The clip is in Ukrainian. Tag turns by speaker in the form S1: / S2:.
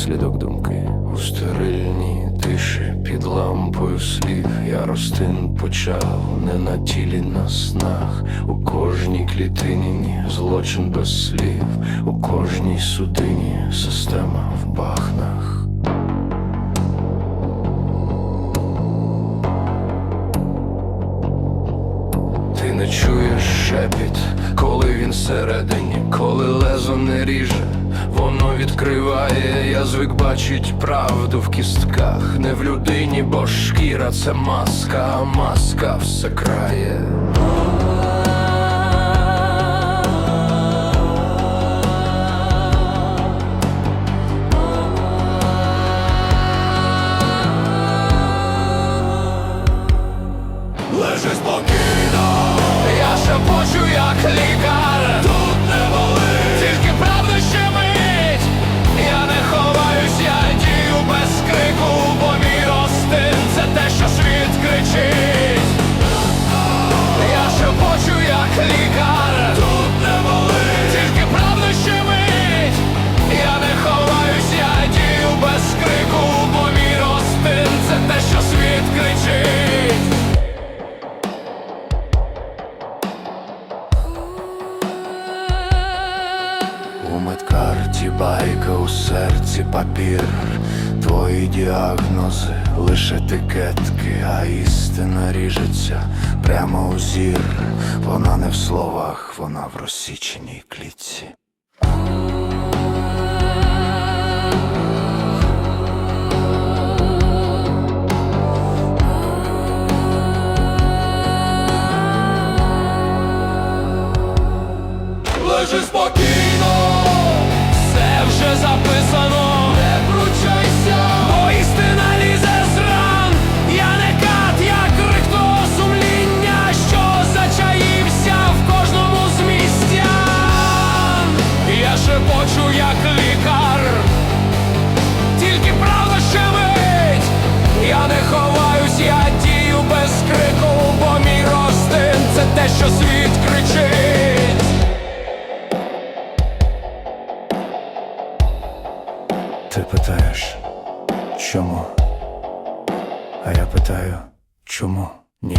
S1: наслідок думки. У стерильній тиші під лампою слів я ростин почав не на тілі, на снах. У кожній клітині злочин без слів, у кожній судині система в бахнах. Ти не чуєш шепіт, коли він всередині, коли лезо не ріже, воно відкриває, язик бачить правду в кістках, не в людині, бо шкіра це маска, а маска все крає. У медкарті байка, у серці папір, твої діагнози, лише етикетки, а істина ріжеться прямо у зір. Вона не в словах, вона в розсіченій клітці. Лежи спокійно, вже записано, не пручайся, бо істина лізе з ран. Я не кат, я крик того сумління, що зачаївся в кожному з містян. Я шепочу, як лікар, тільки правда ще мить. Я не ховаюсь, я дію без крику, бо мій ростин це те, що світ кричить. Ти питаєш, чому? А я питаю, чому ні?